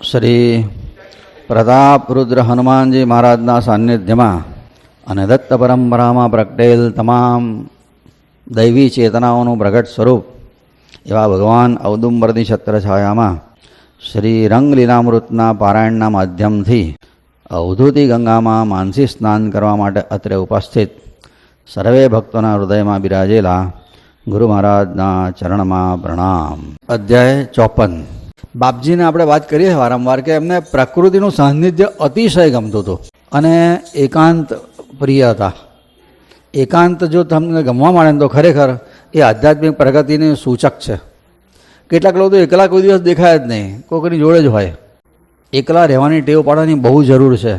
શ્રી પ્રતાપ રુદ્ર હનુમાનજી મહારાજના સાનિધ્યમાં અને દત્ત પરંપરામાં પ્રગટેલ તમામ દૈવી ચેતનાઓનું પ્રગટ સ્વરૂપ એવા ભગવાન ઔદુંબરની છત્રછાયામાં શ્રી રંગલીલામૃતના પારાયણના માધ્યમથી અવધૂતિ ગંગામાં માનસી સ્નાન કરવા માટે અત્રે ઉપસ્થિત સર્વે ભક્તોના હૃદયમાં બિરાજેલા ગુરુ મહારાજના ચરણમાં પ્રણામ. અધ્યાય ચોપન. બાપજીને આપણે વાત કરીએ વારંવાર કે એમને પ્રકૃતિનું સાનિધ્ય અતિશય ગમતું હતું. અને એકાંત પ્રિય હતા. એકાંત જો તમને ગમવા માંડે તો ખરેખર એ આધ્યાત્મિક પ્રગતિનું સૂચક છે. કેટલાક લોકો તો એકલા કોઈ દિવસ દેખાય જ નહીં. કોઈકની જોડે જ હોય. એકલા રહેવાની ટેવ પાડવાની બહુ જરૂર છે.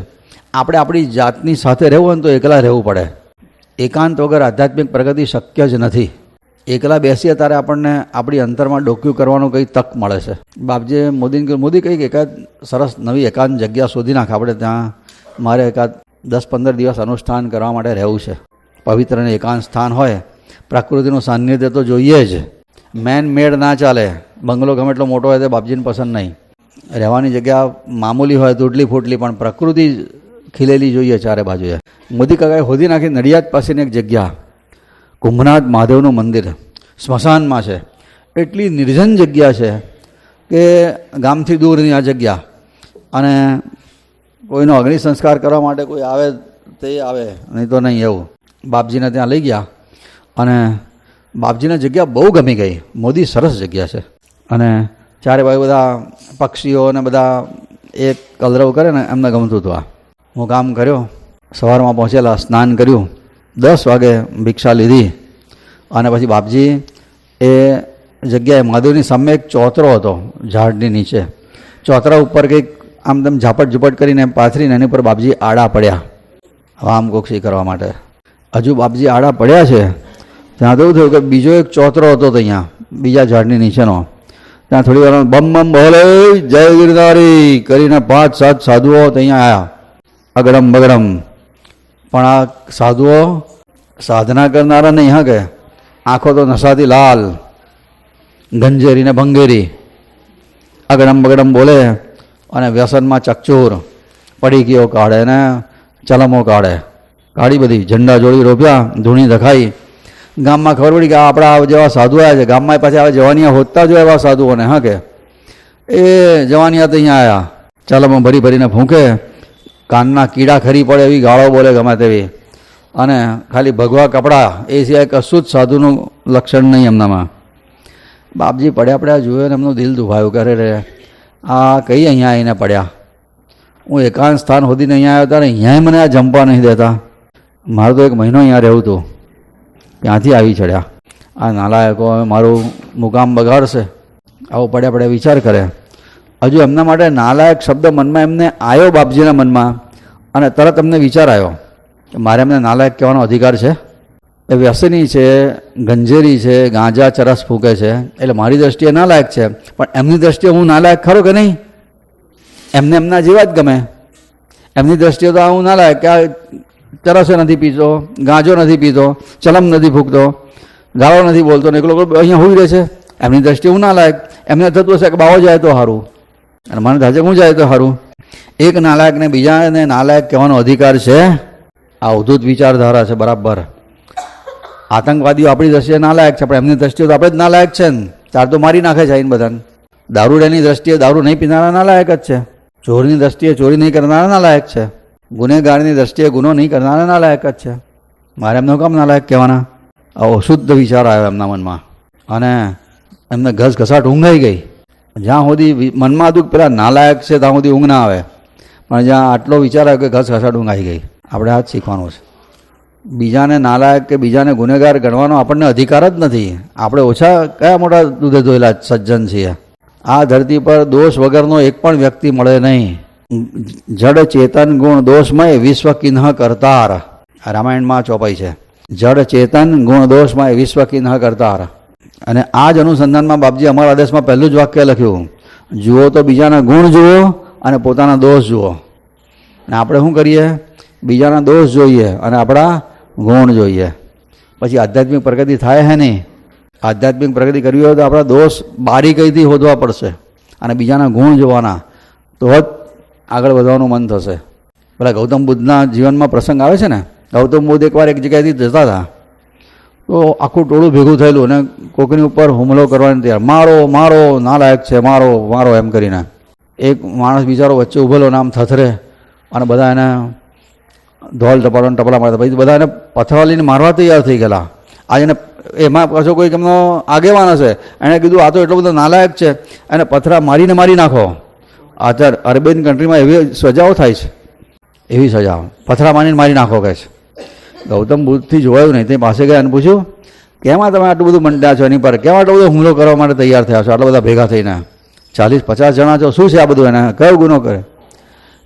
આપણે આપણી જાતની સાથે રહેવું હોય તો એકલા રહેવું પડે. એકાંત વગર આધ્યાત્મિક પ્રગતિ શક્ય જ નથી. એકલા બેસીએ ત્યારે આપણને આપણી અંતરમાં ડોક્યુ કરવાનું કંઈ તક મળે છે. બાપજીએ મોદીને કહ્યું મોદી, કંઈક એકાદ સરસ નવી એકાંત જગ્યા શોધી નાખ આપણે ત્યાં. મારે એકાદ દસ પંદર દિવસ અનુષ્ઠાન કરવા માટે રહેવું છે. પવિત્ર અને એકાંત સ્થાન હોય. પ્રકૃતિનું સાનિધ્ય તો જોઈએ જ. મેન મેડ ના ચાલે. બંગલો ગમે એટલો મોટો હોય તો બાપજીને પસંદ નહીં. રહેવાની જગ્યા મામૂલી હોય, તૂટલી ફૂટલી, પણ પ્રકૃતિ ખીલેલી જોઈએ ચારે બાજુએ. મોદી કાકાએ હોદી નાખી, નડિયાદ પાસેની એક જગ્યા. કુંભનાથ મહાદેવનું મંદિર સ્મશાનમાં છે. એટલી નિર્જન જગ્યા છે કે ગામથી દૂરની આ જગ્યા. અને કોઈનો અગ્નિ સંસ્કાર કરવા માટે કોઈ આવે તે આવે, નહીં તો નહીં એવું. બાપજીને ત્યાં લઈ ગયા અને બાપજીને જગ્યા બહુ ગમી ગઈ. મોદી સરસ જગ્યા છે. અને ચારે બાજુ બધા પક્ષીઓ અને બધા એક કલરવ કરે ને એમને ગમતું હતું આ. હું કામ કર્યો, સવારમાં પહોંચેલા, સ્નાન કર્યું. દસ વાગે ભિક્ષા લીધી અને પછી બાપજી એ જગ્યાએ મહાદેવની સામે એક ચોતરો હતો ઝાડની નીચે. ચોતરા ઉપર કંઈક આમ તેમ ઝાપટ ઝુપટ કરીને પાથરીને એની પર બાપજી આડા પડ્યા. વામ કોક્ષી કરવા માટે? હજુ બાપજી આડા પડ્યા છે. ત્યાં તો એવું થયું કે બીજો એક ચોતરો હતો અહીંયા, બીજા ઝાડની નીચેનો. ત્યાં થોડી વાર બમ બમ બોલે, જય ગિરધારી કરીને પાંચ સાત સાધુઓ ત્યાં આવ્યા અગડમ બગડમ પણ આ સાધુઓ સાધના કરનારા નહીં હા કે આંખો તો નશાથી લાલ ગંજેરી ને ભંગેરી, અગડમ બગડમ બોલે અને વ્યસનમાં ચકચૂર, પડીકીઓ કાઢે ને ચલમો કાઢે. કાઢી બધી, ઝંડા જોડી રોપ્યા, ધૂણી દખાઈ ગામમાં ખબર પડી કે આપણા જેવા સાધુ આવ્યા છે. ગામમાં પાછા હવે જવાનિયા હોતા જ એવા સાધુઓને, હા કે? એ જવાનિયા તો અહીંયા આવ્યા ચલમો ભરી ભરીને ફૂંકે. કાનના કીડા ખરી પડે એવી ગાળો બોલે ગમે તેવી. અને ખાલી ભગવા કપડાં, એ સિવાય કશું જ સાધુનું લક્ષણ નહીં એમનામાં. બાપજી પડ્યા પડ્યા જોયો ને એમનું દિલ દુભાયું કરે રે. આ કઈ અહીંયા આવીને પડ્યા? હું એકાંત સ્થાન સુધીને અહીંયા આવ્યો ત્યારે અહીંયાય મને આ જમવા નહીં દેતા. મારે તો એક મહિનો અહીંયા રહેવું હતું. ત્યાંથી આવી ચડ્યા. આ નાલાયકો હવે મારું મુકામ બગાડશે. આવું પડ્યા પડ્યા વિચાર કરે. હજુ એમના માટે નાલાયક શબ્દ મનમાં એમને આવ્યો બાપજીના મનમાં અને તરત એમને વિચાર આવ્યો કે મારે એમને નાલાયક કહેવાનો અધિકાર છે. એ વ્યસની છે, ગંજેરી છે, ગાંજા, ચરસ ફૂંકે છે. એટલે મારી દ્રષ્ટિએ નાલાયક છે. પણ એમની દ્રષ્ટિએ હું નાલાયક ખરો કે નહીં? એમને એમના જેવા જ ગમે. એમની દ્રષ્ટિએ તો હું નાલાયક કે આ ચરસો નથી પીતો, ગાંજો નથી પીતો, ચલમ નથી ફૂંકતો, ગાળો નથી બોલતો ને એકલો અહીંયા હોઈ રહે છે. એમની દ્રષ્ટિએ હું નાલાયક. એમને થતું હશે કે બાવો જાય તો સારું. અને મને થાય છે હું જાય તો સારું એક નાલાયકને બીજાને નાલાયક કહેવાનો અધિકાર છે. આ અવધૂત વિચારધારા છે, બરાબર. આતંકવાદીઓ આપણી દ્રષ્ટિએ નાલાયક છે, પણ એમની દ્રષ્ટિએ તો આપણે જ નાલાયક છે ને. ચાર તો મારી નાખે છે આઈને બધાને. દારૂડેની દ્રષ્ટિએ દારૂ નહીં પીનારા નાલાયક જ છે. ચોરની દ્રષ્ટિએ ચોરી નહીં કરનારા નાલાયક છે. ગુનેગારની દ્રષ્ટિએ ગુનો નહીં કરનારા નાલાયક જ છે. મારે એમનો કામ નાલાયક કહેવાના. આવો શુદ્ધ વિચાર આવ્યો એમના મનમાં. અને એમને ઘસ ઘસાટ ઊંઘાઈ ગઈ. જ્યાં સુધી મનમાં હતું કે પેલા નાલાયક છે, ત્યાં સુધી ઊંઘ ના આવે. પણ જ્યાં આટલો વિચાર આવ્યો કે ઘસ ઘસાટ ઊંઘ આવી ગઈ. આપણે આ જ શીખવાનું છે. બીજાને નાલાયક કે બીજાને ગુનેગાર ગણવાનો આપણને અધિકાર જ નથી. આપણે ઓછા કયા મોટા દૂધે ધોયેલા સજ્જન છીએ? આ ધરતી પર દોષ વગરનો એક પણ વ્યક્તિ મળે નહીં. જડ ચેતન ગુણ દોષમય વિશ્વ કિન્હ કરતાર રામાયણમાં ચોપાઈ છે. જડ ચેતન ગુણ દોષમય વિશ્વ કિન્હ કરતાર. અને આ જ અનુસંધાનમાં બાપજી અમારા આદેશમાં પહેલું જ વાક્ય લખ્યું. જુઓ તો બીજાના ગુણ જુઓ અને પોતાના દોષ જુઓ. ને આપણે શું કરીએ? બીજાના દોષ જોઈએ અને આપણા ગુણ જોઈએ. પછી આધ્યાત્મિક પ્રગતિ થાય હે નહીં? આધ્યાત્મિક પ્રગતિ કરવી હોય તો આપણા દોષ બારીકઈથી શોધવા પડશે અને બીજાના ગુણ જોવાના. તો જ આગળ વધવાનું મન થશે. પેલા ગૌતમ બુદ્ધના જીવનમાં પ્રસંગ આવે છે ને? ગૌતમ બુદ્ધ એકવાર એક જગ્યાએથી જતા હતા. તો આખું ટોળું ભેગું થયેલું અને કોકની ઉપર હુમલો કરવાની તૈયાર. મારો મારો, નાલાયક છે, મારો મારો એમ કરીને. એક માણસ બિચારો વચ્ચે ઊભેલો નામ થથરે અને બધા એને ધોલ ટપાડો ટપલા મારતા. પછી બધા એને પથરા લઈને મારવા તૈયાર થઈ ગયેલા. આજે એને એમાં પાછો કોઈક એમનો આગેવાન હશે. એણે કીધું, આ તો એટલો બધો નાલાયક છે. એને પથરા મારીને મારી નાખો. અત્યારે અરેબિયન કન્ટ્રીમાં એવી સજાઓ થાય છે. એવી સજાઓ. પથરા મારીને મારી નાખો કહે છે. ગૌતમ બુદ્ધથી જોવાયું નહીં. તે પાસે ગયા અને પૂછ્યું, કેમાં તમે આટલું બધું મંડ્યા છો એની પર? કેમ આટલો બધો હુમલો કરવા માટે તૈયાર થયા છો? આટલા બધા ભેગા થઈને? ચાલીસ, પચાસ જણા છો? શું છે આ બધું એને? કયો ગુનો કરે?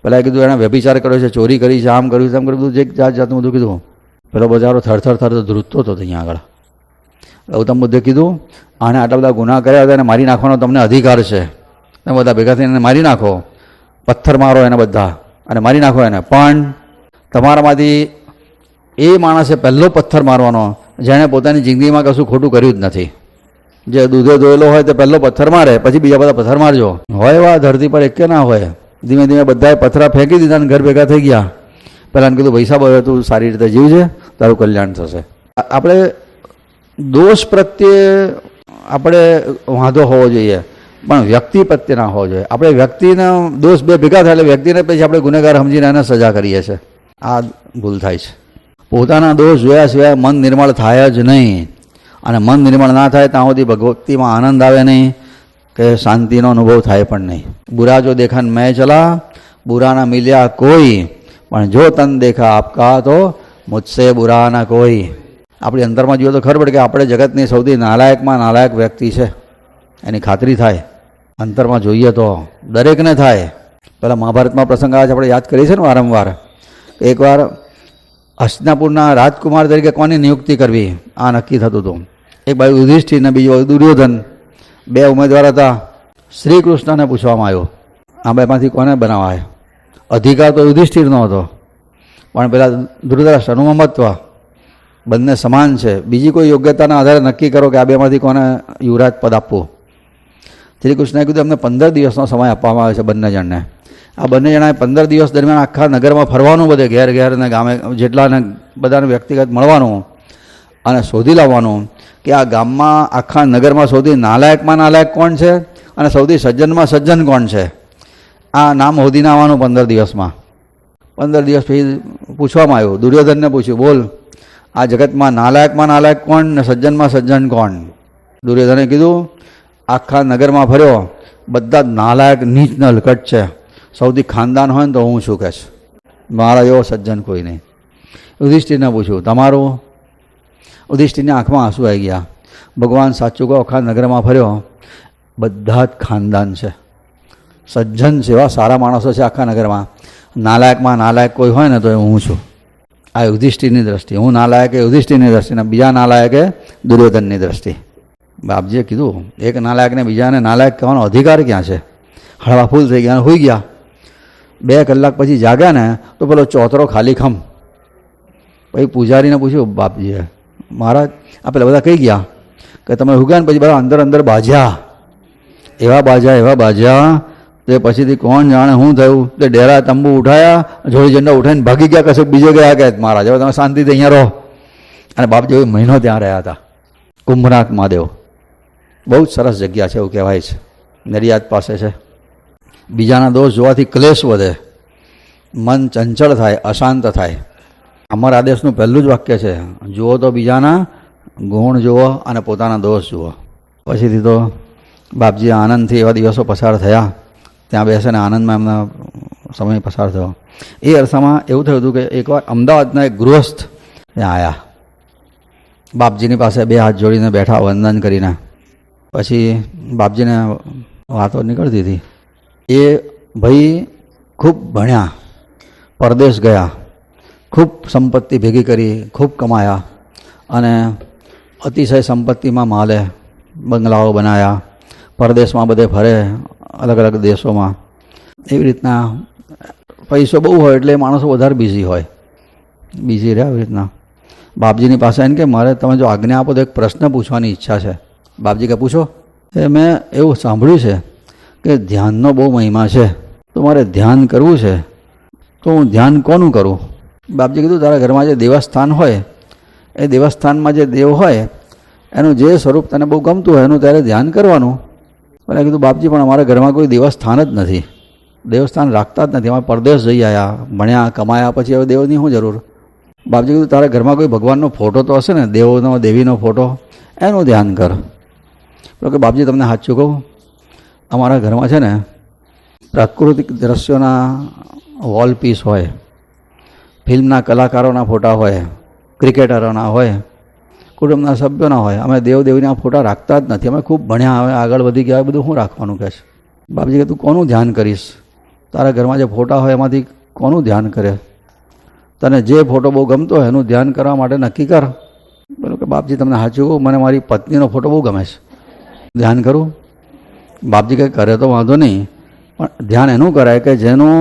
પેલા કીધું, એણે વ્યભિચાર કર્યો છે, ચોરી કરી છે, આમ કર્યું આમ કર્યું બધું જે જાત જાતનું બધું કીધું. પેલો બજારો થરથર થર ધ્રુજતો હતો અહીંયા આગળ. ગૌતમ બુદ્ધે કીધું, આને આટલા બધા ગુના કર્યા હતા, એને મારી નાખવાનો તમને અધિકાર છે. તમે બધા ભેગા થઈને એને મારી નાખો. પથ્થર મારો એને બધા. અને મારી નાખો એને. પણ તમારામાંથી એ માણસે પહેલો પથ્થર મારવાનો. જેણે પોતાની જિંદગીમાં કશું ખોટું કર્યું જ નથી. જે દૂધે ધોયેલો હોય તે પહેલો પથ્થર મારે, પછી બીજા બધા પથ્થર મારજો. હોય એવા ધરતી પર એક ના હોય. ધીમે ધીમે બધાએ પથરા ફેંકી દીધા અને ઘર ભેગા થઈ ગયા. પહેલાં કીધું, પૈસા હવે તું સારી રીતે જીવજે, તારું કલ્યાણ થશે. આપણે દોષ પ્રત્યે આપણે વાંધો હોવો જોઈએ. પણ વ્યક્તિ પ્રત્યે ના હોવો જોઈએ. આપણે વ્યક્તિના દોષ બે ભેગા થાય એટલે વ્યક્તિને પછી આપણે ગુનેગાર સમજીને એને સજા કરીએ છીએ. આ ભૂલ થાય છે. પોતાના દોષ જોયા સિવાય મન નિર્મળ થાય જ નહીં. અને મન નિર્મળ ના થાય ત્યાં સુધી ભગવતીમાં આનંદ આવે નહીં, કે શાંતિનો અનુભવ થાય પણ નહીં. બુરા જો દેખાન મેં ચલા, બુરાના મિલ્યા કોઈ, પણ જો તન દેખા આપકા તો મુજસે બુરાના કોઈ. આપણી અંતરમાં જોઈએ તો ખબર પડે કે આપણે જગતની સૌથી નાલાયકમાં નાલાયક વ્યક્તિ છે. એની ખાતરી થાય. અંતરમાં જોઈએ તો દરેકને થાય. પહેલાં મહાભારતમાં પ્રસંગ આવે છે, આપણે યાદ કરીએ છીએ ને વારંવાર. એકવાર હસ્તિનાપુરના રાજકુમાર તરીકે કોની નિયુક્તિ કરવી? આ નક્કી થતું હતું. એક બાજુ યુધિષ્ઠિર ને બીજી બાજુ દુર્યોધન. બે ઉમેદવાર હતા. શ્રી કૃષ્ણને પૂછવામાં આવ્યો, આ બેમાંથી કોને બનાવાય? અધિકાર તો યુધિષ્ઠિરનો હતો. પણ પેલા ધૃતરાષ્ટ્રનું અનુમમત્વ બંને સમાન છે. બીજી કોઈ યોગ્યતાના આધારે નક્કી કરો કે આ બેમાંથી કોને યુવરાજ પદ આપવું. શ્રી કૃષ્ણએ કીધું, અમને પંદર દિવસનો સમય આપવામાં આવે છે બંને જણને આ બંને જણાએ પંદર દિવસ દરમિયાન આખા નગરમાં ફરવાનું બધે, ઘેર ઘેર અને ગામે જેટલાને બધાને વ્યક્તિગત મળવાનું અને શોધી લાવવાનું કે આ ગામમાં, આખા નગરમાં સૌથી નાલાયકમાં નાલાયક કોણ છે અને સૌથી સજ્જનમાં સજ્જન કોણ છે? આ નામ શોધીને આવવાનું પંદર દિવસમાં. પંદર દિવસ પછી પૂછવામાં આવ્યું, દુર્યોધનને પૂછ્યું, બોલ, આ જગતમાં નાલાયકમાં નાલાયક કોણ ને સજ્જનમાં સજ્જન કોણ? દુર્યોધને કીધું આખા નગરમાં ફર્યો. બધા નાલાયક નીચ નલકટ છે. સૌથી ખાનદાન હોય ને તો હું શું કહેશ? મારા એવો સજ્જન કોઈ નહીં. યુધિષ્ઠિરને પૂછ્યું, તમારું? યુધિષ્ઠિરની આંખમાં આંસુ આવી ગયા. ભગવાન, સાચું કહો, આખા નગરમાં ફર્યો. બધા જ ખાનદાન છે. સજ્જન સેવા સારા માણસો છે આખા નગરમાં. નાલાયકમાં નાલાયક કોઈ હોય ને તો હું છું. આ યુધિષ્ઠિરની દ્રષ્ટિ. હું નાલાયક યુધિષ્ઠિરની દ્રષ્ટિ ને બીજા નાલાયક દુર્યોધનની દ્રષ્ટિ. બાપજીએ કીધું, એક નાલાયકને બીજાને નાલાયક કહેવાનો અધિકાર ક્યાં છે? હળવા ફૂલ થઈ ગયા હોઈ ગયા. બે કલાક પછી જાગ્યા ને, તો પેલો ચોતરો ખાલી ખમ. પછી પૂજારીને પૂછ્યું, બાપજીએ, મહારાજ, આ પેલા બધા કહી ગયા? કે, તમે હુગ્યા ને પછી બધા અંદર અંદર બાજ્યા. એવા બાજ્યા એવા બાજ્યા, તે પછીથી કોણ જાણે શું થયું? તે ડેરા તંબુ ઉઠાયા, જોડી ઝંડા ઉઠાઈને ભાગી ગયા કશું બીજે ગયા કે, મહારાજ, હવે તમે શાંતિથી અહીંયા રહો. અને બાપજી મહિનો ત્યાં રહ્યા હતા. કુંભનાથ મહાદેવ. બહુ જ સરસ જગ્યા છે એવું કહેવાય છે. નડિયાદ પાસે છે. બીજાના દોષ જોવાથી ક્લેશ વધે. મન ચંચળ થાય, અશાંત થાય. અમર આદેશનું પહેલું જ વાક્ય છે. જુઓ તો બીજાના ગુણ જુઓ અને પોતાના દોષ જુઓ. પછીથી તો બાપજી આનંદથી એવા દિવસો પસાર થયા. ત્યાં બેસીને આનંદમાં એમના સમય પસાર થયો. એ અરસામાં એવું થયું હતું કે એકવાર અમદાવાદના એક ગૃહસ્થ ત્યાં આવ્યા બાપજીની પાસે બે હાથ જોડીને બેઠા વંદન કરીને. પછી બાપજીને વાતો નીકળતી હતી. એ ભાઈ ખૂબ ભણ્યા, પરદેશ ગયા, ખૂબ સંપત્તિ ભેગી કરી, ખૂબ કમાયા અને અતિશય સંપત્તિમાં માલે, બંગલાઓ બનાવ્યા પરદેશમાં બધે ફરે અલગ અલગ દેશોમાં. એવી રીતના પૈસો બહુ હોય એટલે માણસો વધારે બિઝી હોય. બિઝી રહે આવી રીતના. બાપજીની પાસે એમ કે, મારે તમે જો આજ્ઞા આપો તો એક પ્રશ્ન પૂછવાની ઈચ્છા છે. બાપજી કે પૂછો? એ મેં એવું સાંભળ્યું છે કે ધ્યાનનો બહુ મહિમા છે. તો મારે ધ્યાન કરવું છે. તો હું ધ્યાન કોનું કરું? બાપજી કીધું, તારા ઘરમાં જે દેવસ્થાન હોય, એ દેવસ્થાનમાં જે દેવ હોય, એનું જે સ્વરૂપ તને બહુ ગમતું હોય, એનું ત્યારે ધ્યાન કરવાનું. મને કીધું, બાપજી, પણ અમારા ઘરમાં કોઈ દેવસ્થાન જ નથી. દેવસ્થાન રાખતા જ નથી. અમે પરદેશ જઈ આવ્યા ભણ્યા, કમાયા, પછી હવે દેવની શું જરૂર? બાપજી કીધું, તારા ઘરમાં કોઈ ભગવાનનો ફોટો તો હશે ને? દેવનો, દેવીનો ફોટો? એનું ધ્યાન કર. કે, બાપજી, તમને સાચું કહું? અમારા ઘરમાં છે ને, પ્રાકૃતિક દ્રશ્યોના વોલ પીસ હોય, ફિલ્મના કલાકારોના ફોટા હોય, ક્રિકેટરોના હોય, કુટુંબના સભ્યોના હોય, અમે દેવદેવીના ફોટા રાખતા જ નથી. અમે ખૂબ ભણ્યા, હવે આગળ વધી ગયા બધું શું રાખવાનું કહે છે? બાપજી, કે તું કોનું ધ્યાન કરીશ? તારા ઘરમાં જે ફોટા હોય, એમાંથી કોનું ધ્યાન કરે? તને જે ફોટો બહુ ગમતો હોય, એનું ધ્યાન કરવા માટે નક્કી કર. બોલો કે, બાપજી, તમને સાચું મને મારી પત્નીનો ફોટો બહુ ગમે છે. ધ્યાન કરું. બાપજી કંઈ કરે તો વાંધો નહીં, પણ ધ્યાન એનું કરાય કે જેનું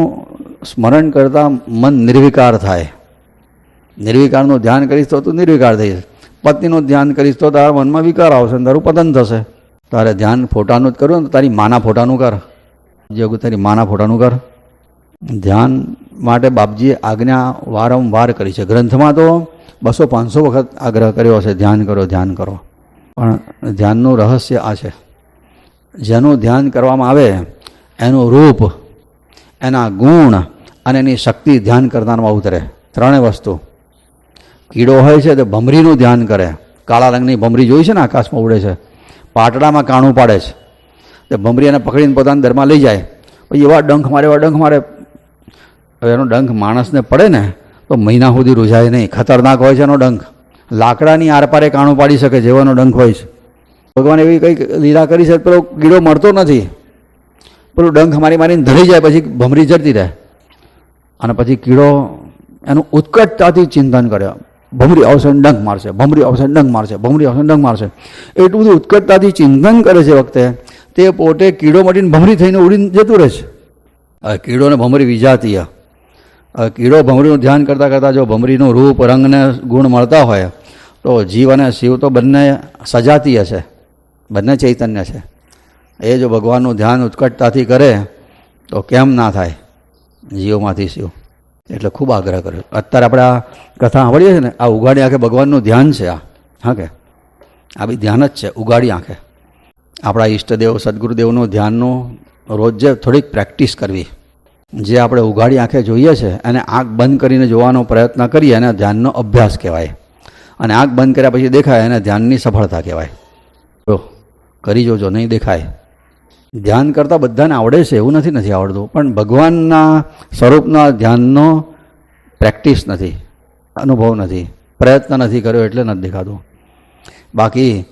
સ્મરણ કરતાં મન નિર્વિકાર થાય. નિર્વિકારનું ધ્યાન કરીશ તો તું નિર્વિકાર થઈશ પત્નીનું ધ્યાન કરીશ તો તારા મનમાં વિકાર આવશે અને તારું પતન થશે. તારે ધ્યાન ફોટાનું જ કરવું ને તારી માના ફોટાનું કર. જે તારી માના ફોટાનું કર. ધ્યાન માટે બાપજીએ આજ્ઞા વારંવાર કરી છે. ગ્રંથમાં તો બસો પાંચસો વખત આગ્રહ કર્યો છે ધ્યાન કરો ધ્યાન કરો. પણ ધ્યાનનું રહસ્ય આ છે. જેનું ધ્યાન કરવામાં આવે, એનું રૂપ, એના ગુણ અને એની શક્તિ ધ્યાન કરનારમાં ઉતરે. ત્રણેય વસ્તુ. કીડો હોય છે તે ભમરીનું ધ્યાન કરે. કાળા રંગની ભમરી જોઈ છે ને આકાશમાં ઉડે છે? પાટડામાં કાણું પાડે છે. તે ભમરી એને પકડીને પોતાના દરમાં લઈ જાય. પછી એવા ડંખ મારે, એવા ડંખ મારે. હવે એનો ડંખ માણસને પડે ને, તો મહિના સુધી રૂઝાય નહીં. ખતરનાક હોય છે એનો ડંખ. લાકડાની આરપારે કાણું પાડી શકે, જેવાનો ડંખ હોય છે. ભગવાન એવી કંઈક લીલા કરી છે, પેલો કીડો મળતો નથી. પેલું ડંખ મારી મારીને ધરી જાય, પછી ભમરી જતી રહે. અને પછી કીડો એનું ઉત્કટતાથી ચિંતન કરે. ભમરી આવશે ડંખ મારશે, ભમરી આવશે ડંખ મારશે, ભમરી આવશે ડંખ મારશે. એટલું બધું ઉત્કટતાથી ચિંતન કરે છે વખતે, તે પોતે કીડો મટીને ભમરી થઈને ઉડીને જતું રહે છે. કીડોને ભમરી વિજાતીય. કીડો ભમરીનું ધ્યાન કરતાં કરતાં જો ભમરીનું રૂપ, રંગને ગુણ મળતા હોય તો જીવ અને શિવ તો બંને સજાતીય છે. બંને ચૈતન્ય છે. એ જો ભગવાનનું ધ્યાન ઉત્કટતાથી કરે, તો કેમ ના થાય? જીવમાંથી શિવ. એટલે ખૂબ આગ્રહ કર્યો. અત્યારે આપણે આ કથા સાંભળીએ છીએ ને, આ ઉગાડી આંખે ભગવાનનું ધ્યાન છે આ. હા કે? આ બી ધ્યાન જ છે ઉગાડી આંખે. આપણા ઈષ્ટદેવ, સદગુરુદેવનું ધ્યાનનું રોજ થોડીક પ્રેક્ટિસ કરવી. જે આપણે ઉગાડી આંખે જોઈએ છે અને આંખ બંધ કરીને જોવાનો પ્રયત્ન કરીએ અને ધ્યાનનો અભ્યાસ કહેવાય. અને આંખ બંધ કર્યા પછી દેખાય એને ધ્યાનની સફળતા કહેવાય. જો કરી જોજો, નહીં દેખાય. ધ્યાન કરતાં બધાને આવડે છે, એવું નથી નથી આવડતું. પણ ભગવાનના સ્વરૂપના ધ્યાનનો પ્રેક્ટિસ નથી, અનુભવ નથી, પ્રયત્ન નથી કર્યો એટલે નથી દેખાતું. બાકી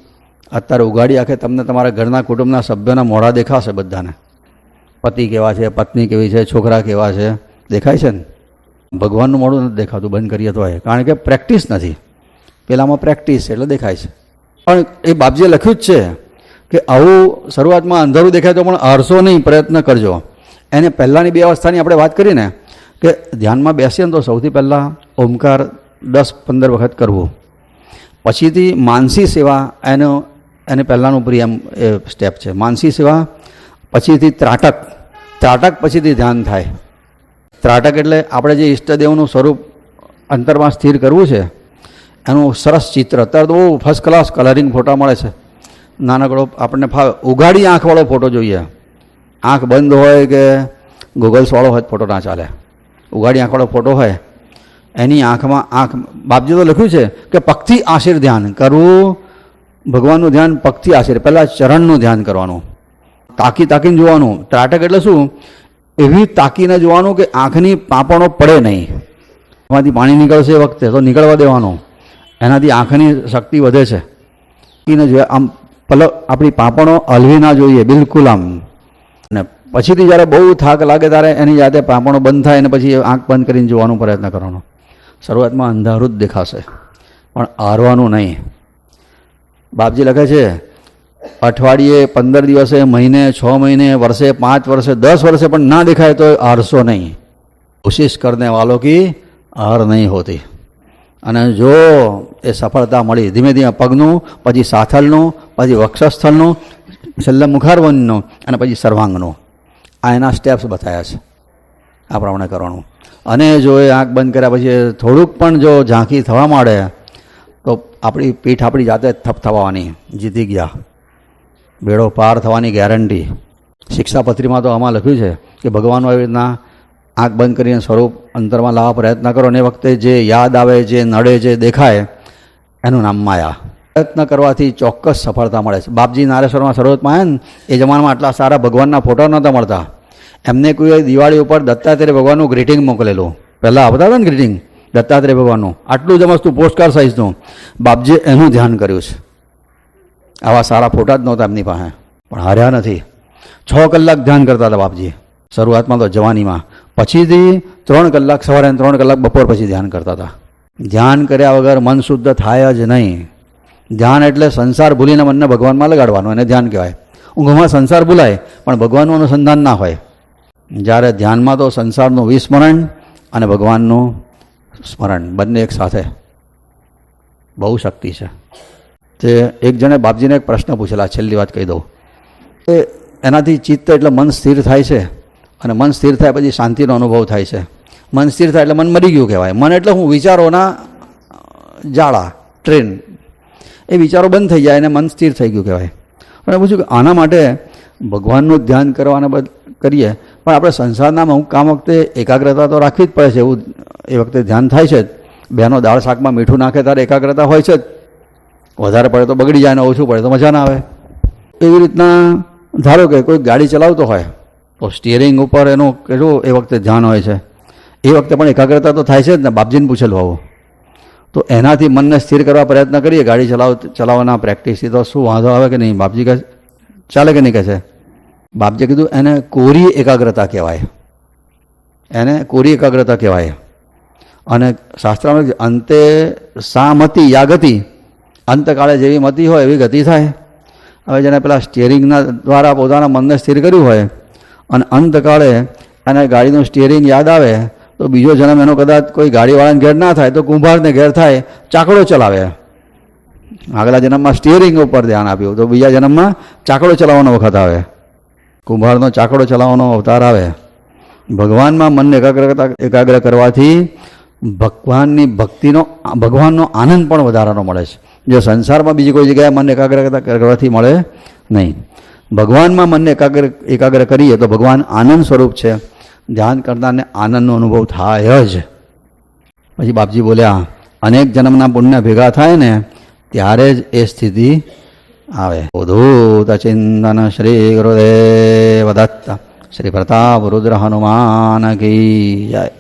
અત્યારે ઉગાડી આખે તમને તમારા ઘરના કુટુંબના સભ્યોના મોઢા દેખાશે બધાને. પતિ કેવા છે, પત્ની કેવી છે, છોકરા કેવા છે, દેખાય છે ને? ભગવાનનું મોઢું નથી દેખાતું, બંધ કરીએ તો કારણ કે પ્રેક્ટિસ નથી. પેલામાં પ્રેક્ટિસ એટલે દેખાય છે. પણ એ બાપજીએ લખ્યું જ છે કે આવું શરૂઆતમાં અંધારું દેખાય તો પણ હરશો નહીં, પ્રયત્ન કરજો. એને પહેલાંની બે અવસ્થાની આપણે વાત કરીએ ને કે ધ્યાનમાં બેસીએ ને તો સૌથી પહેલાં ઓમકાર દસ પંદર વખત કરવું. પછીથી માનસી સેવા એનો એને પહેલાંનું પ્રિયમ એ સ્ટેપ છે. માનસી સેવા, પછીથી ત્રાટક. ત્રાટક પછીથી ધ્યાન થાય. ત્રાટક એટલે આપણે જે ઈષ્ટદેવનું સ્વરૂપ અંતરમાં સ્થિર કરવું છે એનું સરસ ચિત્ર. અત્યારે તો બહુ ફર્સ્ટ ક્લાસ કલરિંગ ફોટા મળે છે. નાનકડો આપણને ફાવે. ઉગાડી આંખવાળો ફોટો જોઈએ. આંખ બંધ હોય કે ગોગલ્સવાળો હોય ફોટો ના ચાલે. ઉગાડી આંખવાળો ફોટો હોય, એની આંખમાં આંખ, બાપજી તો લખ્યું છે કે પગથી આશીર ધ્યાન કરવું, ભગવાનનું ધ્યાન પગથી આશીર, પહેલાં ચરણનું ધ્યાન કરવાનું. તાકી તાકીને જોવાનું. ત્રાટક એટલે શું? એવી તાકીને જોવાનું કે આંખની પાપણો પડે નહીં. એમાંથી પાણી નીકળશે એ વખતે, તો નીકળવા દેવાનું. એનાથી આંખની શક્તિ વધે છે. એને જોઈએ આમ પલ આપણી પાપણો હલવી ના જોઈએ, બિલકુલ આમ. અને પછીથી જ્યારે બહુ થાક લાગે ત્યારે એની જાતે પાપણો બંધ થાય અને પછી આંખ બંધ કરીને જોવાનો પ્રયત્ન કરવાનો. શરૂઆતમાં અંધારું જ દેખાશે, પણ હારવાનું નહીં. બાપજી લખે છે, અઠવાડિયે પંદર દિવસે, મહિને છ મહિને, વર્ષે પાંચ વર્ષે, દસ વર્ષે પણ ના દેખાય તો હારશો નહીં. કોશિશ કરને વાલો કી, હાર નહીં હોતી. અને જો એ સફળતા મળી, ધીમે ધીમે પગનું, પછી સાથળનું, પછી વક્ષસ્થળનું, છેલ્લે મુખારવનનું અને પછી સર્વાંગનું. આ એના સ્ટેપ્સ બતાવ્યા છે, આ પ્રમાણે કરવાનું. અને જો એ આંખ બંધ કર્યા પછી થોડુંક પણ જો ઝાંખી થવા માંડે, તો આપણી પીઠ આપણી જાતે જ થવાની, જીતી ગયા. બેડો પાર થવાની ગેરંટી શિક્ષાપત્રીમાં તો આમાં લખ્યું છે કે ભગવાનનો આવી રીતના આંખ બંધ કરીને સ્વરૂપ અંતરમાં લાવવા પ્રયત્ન કરો અને એ વખતે જે યાદ આવે, જે નડે, જે દેખાય, એનું નામ માયા. પ્રયત્ન કરવાથી ચોક્કસ સફળતા મળે છે. બાપજી નારેશ્વરમાં સર્વતમાં આવ્યા ને, એ જમાનામાં આટલા સારા ભગવાનના ફોટા નહોતા મળતા. એમને કોઈ દિવાળી ઉપર દત્તાત્રેય ભગવાનનું ગ્રીટિંગ મોકલેલું. પહેલાં આવતા હતા ને ગ્રીટિંગ? દત્તાત્રેય ભગવાનનું. આટલું જ મસ્તું પોસ્ટકાર્ડ સાઇઝનું. બાપજીએ એનું ધ્યાન કર્યું છે. આવા સારા ફોટા જ નહોતા એમની પાસે. પણ હાર્યા નથી. છ કલાક ધ્યાન કરતા હતા બાપજી શરૂઆતમાં તો જવાનીમાં. પછીથી ત્રણ કલાક, સવારે અને ત્રણ કલાક બપોર પછી ધ્યાન કરતા હતા. ધ્યાન કર્યા વગર મન શુદ્ધ થાય જ નહીં. ધ્યાન એટલે સંસાર ભૂલીને મનને ભગવાનમાં લગાડવાનું, એને ધ્યાન કહેવાય. ઊંઘમાં સંસાર ભૂલાય, પણ ભગવાનનું અનુસંધાન ના હોય. જ્યારે ધ્યાનમાં તો સંસારનું વિસ્મરણ અને ભગવાનનું સ્મરણ, બંને એક સાથે. બહુ શક્તિ છે. તે એક જણે બાપજીને એક પ્રશ્ન પૂછેલા, છેલ્લી વાત કહી દઉં. એ એનાથી ચિત્ત એટલે મન સ્થિર થાય છે. અને મન સ્થિર થાય પછી શાંતિનો અનુભવ થાય છે. મન સ્થિર થાય એટલે મન મરી ગયું કહેવાય. મન એટલે હું વિચારોના જાળા ટ્રેન. એ વિચારો બંધ થઈ જાય અને મન સ્થિર થઈ ગયું કહેવાય. અને પૂછ્યું કે આના માટે ભગવાનનું ધ્યાન કરવાના બદ, કરીએ, પણ આપણે સંસારના અમુક કામ વખતે એકાગ્રતા તો રાખવી જ પડે છે એવું એ વખતે ધ્યાન થાય છે જ. બહેનો દાળ શાકમાં મીઠું નાખે ત્યારે એકાગ્રતા હોય છે જ. વધારે પડે તો બગડી જાય ને ઓછું પડે તો મજા ના આવે. એવી રીતના ધારો કે કોઈ ગાડી ચલાવતો હોય તો સ્ટિયરિંગ ઉપર એનું કેટલું એ વખતે ધ્યાન હોય છે. એ વખતે પણ એકાગ્રતા તો થાય છે જ ને, બાપજીને પૂછેલું આવું તો એનાથી મનને સ્થિર કરવા પ્રયત્ન કરીએ, ગાડી ચલાવ, ચલાવવાના પ્રેક્ટિસથી તો શું વાંધો આવે કે નહીં? બાપજી કહે, ચાલે કે નહીં કહે છે? બાપજીએ કીધું, એને કોરી એકાગ્રતા કહેવાય. એને કોરી એકાગ્રતા કહેવાય. અને શાસ્ત્રમાં અંતે સા મતિ યા ગતિ અંતકાળે જેવી મતિ હોય એવી ગતિ થાય. હવે જેને પેલા સ્ટિયરિંગના દ્વારા પોતાના મનને સ્થિર કર્યું હોય અને અંતકાળે અને ગાડીનું સ્ટિયરિંગ યાદ આવે, તો બીજો જન્મ એનો કદાચ કોઈ ગાડીવાળાને ઘેર ના થાય, તો કુંભારને ઘેર થાય, ચાકડો ચલાવે. આગલા જન્મમાં સ્ટિયરિંગ ઉપર ધ્યાન આપ્યું, તો બીજા જન્મમાં ચાકડો ચલાવવાનો વખત આવે. કુંભારનો ચાકડો ચલાવવાનો અવતાર આવે. ભગવાનમાં મનને એકાગ્રતા એકાગ્ર કરવાથી ભગવાનની ભક્તિનો, ભગવાનનો આનંદ પણ વધારાનો મળે છે. જે સંસારમાં બીજી કોઈ જગ્યાએ મન એકાગ્રતા કરવાથી મળે નહીં. ભગવાનમાં મનને એકાગ્ર એકાગ્ર કરીએ તો ભગવાન આનંદ સ્વરૂપ છે. ધ્યાન કરનારને આનંદનો અનુભવ થાય જ. પછી બાપજી બોલ્યા, અનેક જન્મના પુણ્ય ભેગા થાય ને, ત્યારે જ એ સ્થિતિ આવે. ઉદૂત ચિંતન શ્રી ગુરુદેવ દત્ત, શ્રી પ્રતાપ રુદ્ર હનુમાન કી જય.